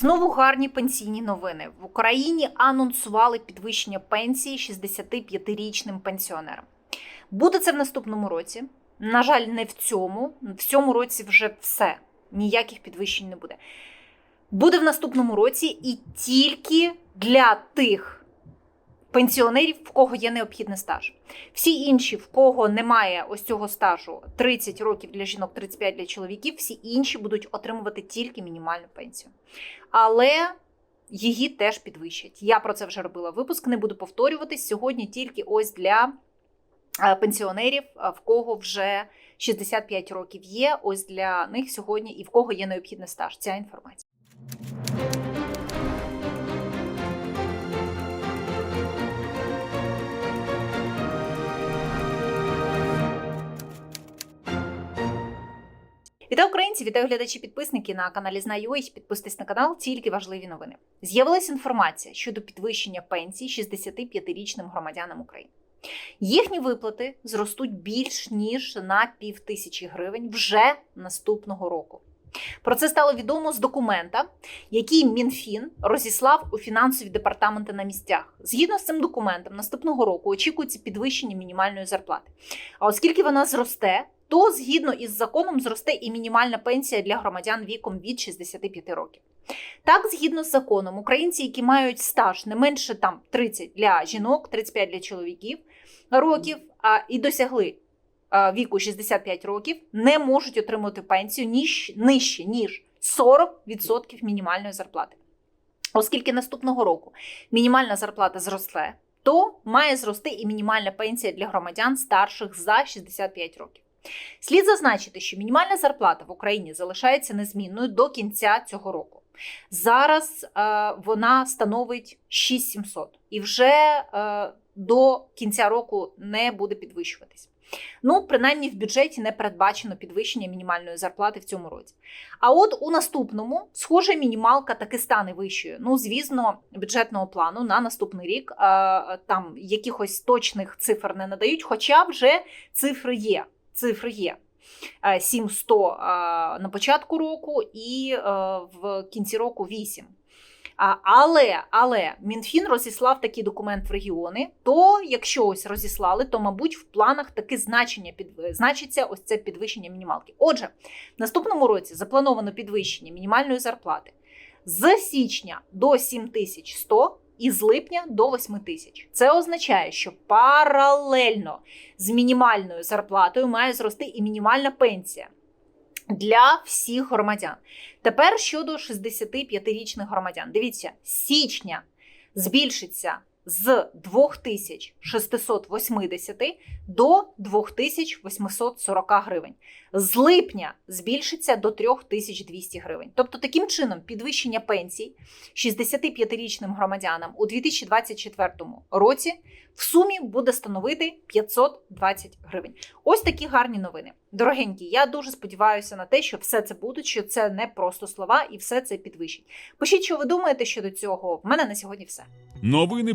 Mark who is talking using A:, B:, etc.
A: Знову гарні пенсійні новини. В Україні анонсували підвищення пенсії 65-річним пенсіонерам. Буде це в наступному році. На жаль, не в цьому. В цьому році вже все. Ніяких підвищень не буде. Буде в наступному році і тільки для тих пенсіонерів, в кого є необхідний стаж. Всі інші, в кого немає ось цього стажу 30 років для жінок, 35 для чоловіків, всі інші будуть отримувати тільки мінімальну пенсію. Але її теж підвищать. Я про це вже робила випуск, не буду повторюватись. Сьогодні тільки ось для е, пенсіонерів, е, в кого вже 65 років є. Ось для них сьогодні і в кого є необхідний стаж. Ця інформація. Вітаю українці, вітаю глядачі підписники на каналі Знаю.ua. Підписуйтесь на канал, тільки важливі новини. З'явилася інформація щодо підвищення пенсій 65-річним громадянам України. Їхні виплати зростуть більш ніж на пів тисячі гривень вже наступного року. Про це стало відомо з документа, який Мінфін розіслав у фінансові департаменти на місцях. Згідно з цим документом, наступного року очікується підвищення мінімальної зарплати. А оскільки вона зросте, то згідно із законом зросте і мінімальна пенсія для громадян віком від 65 років. Так, згідно з законом, українці, які мають стаж не менше там 30 для жінок, 35 для чоловіків років, а і досягли віку 65 років, не можуть отримати пенсію ніж нижче ніж 40% мінімальної зарплати. Оскільки наступного року мінімальна зарплата зросте, то має зрости і мінімальна пенсія для громадян старших за 65 років. Слід зазначити, що мінімальна зарплата в Україні залишається незмінною до кінця цього року. Зараз е, вона становить 6700 і вже е, до кінця року не буде підвищуватись. Ну, принаймні в бюджеті не передбачено підвищення мінімальної зарплати в цьому році. А от у наступному, схоже, мінімалка таки стане вищою. Ну, звісно, бюджетного плану на наступний рік е, там якихось точних цифр не надають, хоча вже цифри є. Цифри є. Е, 7100 е, на початку року і е, в кінці року 8. Але, але Мінфін розіслав такий документ в регіони. То, якщо ось розіслали, то, мабуть, в планах таке значення під, значиться ось це підвищення мінімалки. Отже, в наступному році заплановано підвищення мінімальної зарплати з січня до 7100 і з липня до 8 тисяч. Це означає, що паралельно з мінімальною зарплатою має зрости і мінімальна пенсія для всіх громадян. Тепер щодо 65-річних громадян. Дивіться, січня збільшиться з 2680 до 2840 гривень. З липня збільшиться до 3200 гривень. Тобто, таким чином, підвищення пенсій 65-річним громадянам у 2024 році в сумі буде становити 520 гривень. Ось такі гарні новини. Дорогенькі, я дуже сподіваюся на те, що все це буде, що це не просто слова і все це підвищить. Пишіть, що ви думаєте щодо цього. В мене на сьогодні все.
B: Новини